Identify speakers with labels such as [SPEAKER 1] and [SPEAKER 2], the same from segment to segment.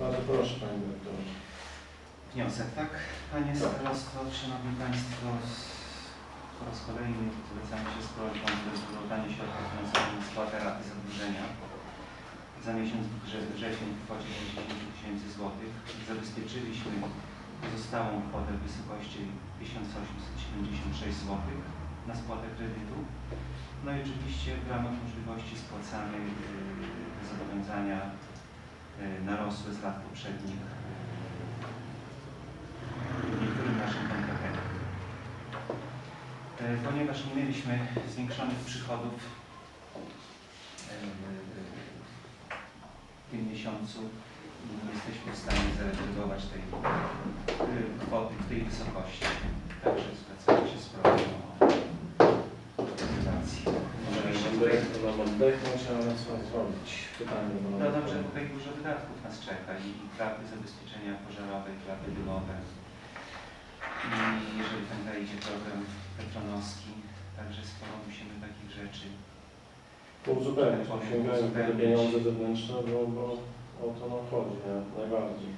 [SPEAKER 1] Bardzo proszę Panie Dyrektorze.
[SPEAKER 2] Wniosek, tak? Panie Starosto, Szanowni Państwo, po raz kolejny zwracamy się z prośbą o zwrotowanie środków finansowych na spłatę raty zadłużenia za miesiąc wrze- wrzesień w kwocie 10 tysięcy złotych. Zabezpieczyliśmy pozostałą kwotę w wysokości 1876 zł na spłatę kredytu. No i oczywiście w ramach możliwości spłacamy yy, te zobowiązania z lat poprzednich niektórym naszym kontrahentom. E, Ponieważ nie mieliśmy zwiększonych przychodów e, w tym miesiącu, nie jesteśmy w stanie zareagować tej e, kwoty w tej wysokości. Także zwracamy się z o realizację. Oczywiście
[SPEAKER 1] Pan
[SPEAKER 2] tutaj
[SPEAKER 1] Dyrektor nam oddechnąć, ale co zrobić? Pytanie do Pana
[SPEAKER 2] no tutaj dużo wydatków nas czeka i klapy zabezpieczenia pożarowe, klapy dymowe. I jeżeli tam wejdzie program Petronowski, także sporo musimy takich rzeczy.
[SPEAKER 1] Uzupełnić, sięgają te pieniądze zewnętrzne, bo, bo o to nam chodzi nie? najbardziej,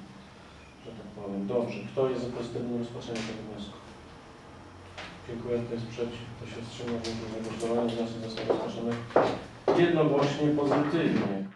[SPEAKER 1] że tak powiem. Dobrze, kto jest za pozytywnym rozpoczeniem tego wniosku? Dziękuję, kto jest przeciw, kto się wstrzymał, dziękuję za głosowanie. Wniosek został rozpatrzony jednogłośnie pozytywnie.